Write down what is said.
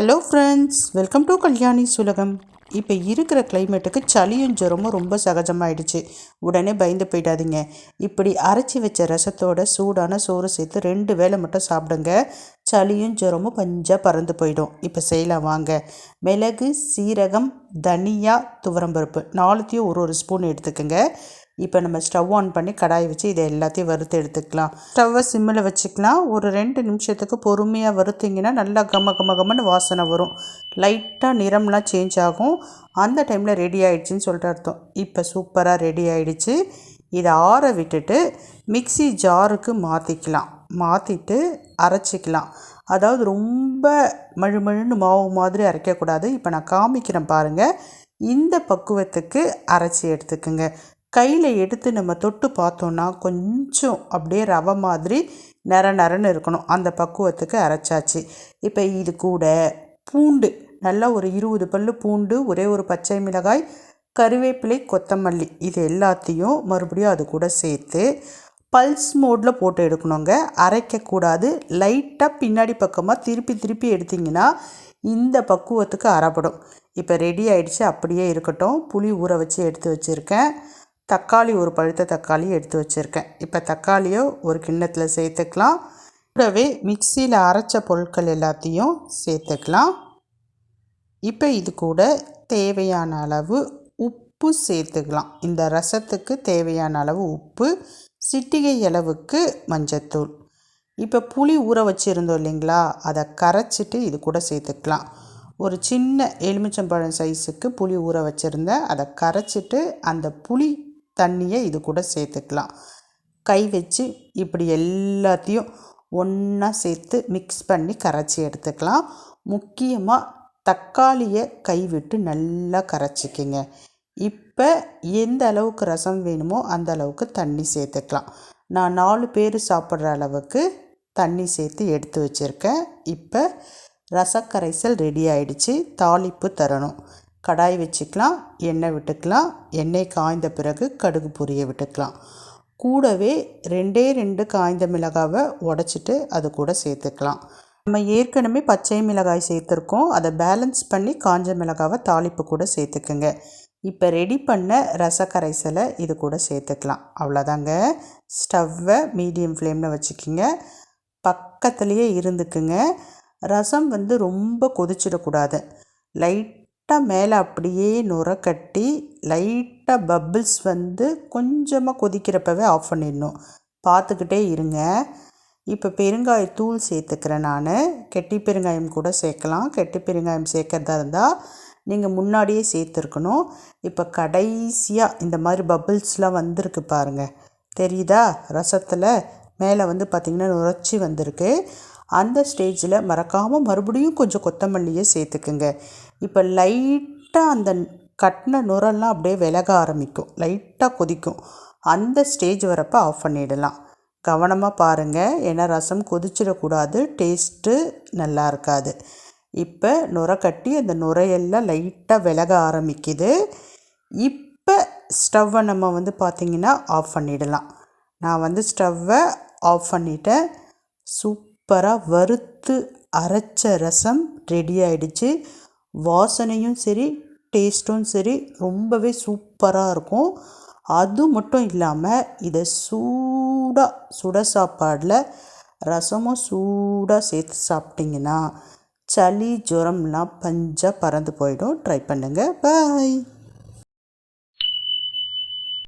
Hello friends welcome to Kalyani சுலகம் இப்போ இருக்கிற கிளைமேட்டுக்கு சளியும் ஜுரமும் ரொம்ப சகஜமாயிடுச்சு. உடனே பயந்து போயிடாதீங்க. இப்படி அரைச்சி வச்ச ரசத்தோட சூடான சோறு சேர்த்து ரெண்டு வேளை மட்டும் சாப்பிடுங்க. சளியும் ஜுரமும் பஞ்சாக பறந்து போயிடும். இப்போ செய்யலாம் வாங்க. மிளகு சீரகம் தனியா துவரம்பருப்பு நாலுத்தையும் ஒரு ஒரு ஸ்பூன் எடுத்துக்கோங்க. இப்போ நம்ம ஸ்டவ் ஆன் பண்ணி கடாயை வச்சு இதை எல்லாத்தையும் வறுத்து எடுத்துக்கலாம். ஸ்டவ்வை சிம்மில் வச்சுக்கலாம். ஒரு ரெண்டு நிமிஷத்துக்கு பொறுமையாக வறுத்திங்கன்னா நல்லா கம கம கமன்னு வாசனை வரும். லைட்டாக நிறம்லாம் சேஞ்ச் ஆகும். அந்த டைமில் ரெடி ஆகிடுச்சின்னு சொல்லிட்டு அர்த்தம். இப்போ சூப்பராக ரெடி ஆகிடுச்சு இதை ஆற விட்டுட்டு மிக்சி ஜாருக்கு மாற்றிக்கலாம் மாற்றிட்டு அரைச்சிக்கலாம். அதாவது ரொம்ப மழுமழுன்னு மாவு மாதிரி அரைக்கக்கூடாது. இப்போ நான் காமிக்கிறேன் பாருங்கள் இந்த பக்குவத்துக்கு அரைச்சி எடுத்துக்குங்க. கையில் எடுத்து நம்ம தொட்டு பார்த்தோன்னா கொஞ்சம் அப்படியே ரவை மாதிரி நர நரன்னு இருக்கணும். அந்த பக்குவத்துக்கு அரைச்சாச்சு. இப்போ இது கூட பூண்டு நல்லா ஒரு இருபது பல் பூண்டு ஒரே ஒரு பச்சை மிளகாய் கருவேப்பிலை கொத்தமல்லி இது எல்லாத்தையும் மறுபடியும் அது கூட சேர்த்து பல்ஸ் மோடில் போட்டு எடுக்கணுங்க. அரைக்கக்கூடாது லைட்டாக பின்னாடி பக்கமாக திருப்பி திருப்பி எடுத்திங்கன்னா இந்த பக்குவத்துக்கு அரைப்படும். இப்போ ரெடி ஆகிடுச்சு அப்படியே இருக்கட்டும். புளி ஊற வச்சு எடுத்து வச்சுருக்கேன். தக்காளி ஒரு பழுத்த தக்காளி எடுத்து வச்சுருக்கேன். இப்போ தக்காளியோ ஒரு கிண்ணத்தில் சேர்த்துக்கலாம். கூடவே மிக்சியில் அரைச்ச பொருட்கள் எல்லாத்தையும் சேர்த்துக்கலாம். இப்போ இது கூட தேவையான அளவு உப்பு சேர்த்துக்கலாம். இந்த ரசத்துக்கு தேவையான அளவு உப்பு சிட்டிகை அளவுக்கு மஞ்சத்தூள். இப்போ புளி ஊற வச்சுருந்தோம் இல்லைங்களா? அதை கரைச்சிட்டு இது கூட சேர்த்துக்கலாம். ஒரு சின்ன எலுமிச்சம்பழம் சைஸுக்கு புளி ஊற வச்சுருந்தேன் அதை கரைச்சிட்டு அந்த புளி தண்ணியை இது கூட சேர்த்துக்கலாம். கை வச்சு இப்படி எல்லாத்தையும் ஒன்றா சேர்த்து மிக்ஸ் பண்ணி கரைச்சி எடுத்துக்கலாம். முக்கியமாக தக்காளியை கை விட்டு நல்லா கரைச்சிக்கிங்க. இப்போ எந்த அளவுக்கு ரசம் வேணுமோ அந்த அளவுக்கு தண்ணி சேர்த்துக்கலாம். நான் நாலு பேர் சாப்பிட்ற அளவுக்கு தண்ணி சேர்த்து எடுத்து வச்சுருக்கேன். இப்போ ரசக்கரைசல் ரெடி ஆயிடுச்சு. தாளிப்பு தரணும். கடாய் வச்சுக்கலாம் எண்ணெய் விட்டுக்கலாம் எண்ணெய் காய்ந்த பிறகு கடுகு பொரிய விட்டுக்கலாம். கூடவே ரெண்டே ரெண்டு காய்ந்த மிளகாவை உடச்சிட்டு அது கூட சேர்த்துக்கலாம். நம்ம ஏற்கனவே பச்சை மிளகாய் சேர்த்துருக்கோம். அதை பேலன்ஸ் பண்ணி காஞ்ச மிளகாவை தாளிப்பு கூட சேர்த்துக்குங்க. இப்போ ரெடி பண்ண ரசக்கரைசலை இது கூட சேர்த்துக்கலாம். அவ்வளோதாங்க. ஸ்டவ்வை மீடியம் ஃப்ளேமில் வச்சுக்கிங்க. பக்கத்துலேயே இருந்துக்குங்க. ரசம் வந்து ரொம்ப கொதிச்சிடக்கூடாது. லைட் லைட்டாக மேலே அப்படியே நுர கட்டி லைட்டாக பப்பிள்ஸ் வந்து கொஞ்சமாக கொதிக்கிறப்பவே ஆஃப் பண்ணிடணும். பார்த்துக்கிட்டே இருங்க. இப்போ பெருங்காயத்தூள் சேர்த்துக்கிறேன் நான். கெட்டி பெருங்காயம் கூட சேர்க்கலாம். கெட்டி பெருங்காயம் சேர்க்குறதா இருந்தால் நீங்கள் முன்னாடியே சேர்த்துருக்கணும். இப்போ கடைசியாக இந்த மாதிரி பப்புள்ஸ்லாம் வந்திருக்கு பாருங்கள் தெரியுதா? ரசத்தில் மேலே வந்து பார்த்திங்கன்னா நுரைச்சி வந்திருக்கு. அந்த ஸ்டேஜில் மறக்காமல் மறுபடியும் கொஞ்சம் கொத்தமல்லியை சேர்த்துக்குங்க. இப்போ லைட்டாக அந்த கட்டின நுரெல்லாம் அப்படியே விலக ஆரம்பிக்கும். லைட்டாக கொதிக்கும். அந்த ஸ்டேஜ் வரப்போ ஆஃப் பண்ணிடலாம். கவனமாக பாருங்கள் ஏன்னா ரசம் கொதிச்சிடக்கூடாது. டேஸ்ட்டு நல்லா இருக்காது. இப்போ நுரை கட்டி அந்த நுரையெல்லாம் லைட்டாக விலக ஆரம்பிக்குது. இப்போ ஸ்டவ்வை நம்ம வந்து பார்த்திங்கன்னா ஆஃப் பண்ணிடலாம். நான் வந்து ஸ்டவ்வை ஆஃப் பண்ணிவிட்டேன் சூப்பராக வறுத்து அரைச்ச ரசம் ரெடி ஆயிடுச்சு. வாசனையும் சரி டேஸ்ட்டும் சரி ரொம்பவே சூப்பராக இருக்கும். அது மட்டும் இல்லாமல் இதை சூடாக சுட சாப்பாடில் ரசமும் சூடாக சேர்த்து சாப்பிட்டிங்கன்னா சளி ஜுரம்லாம் பஞ்சாக பறந்து போயிடும். ட்ரை பண்ணுங்கள் பாய்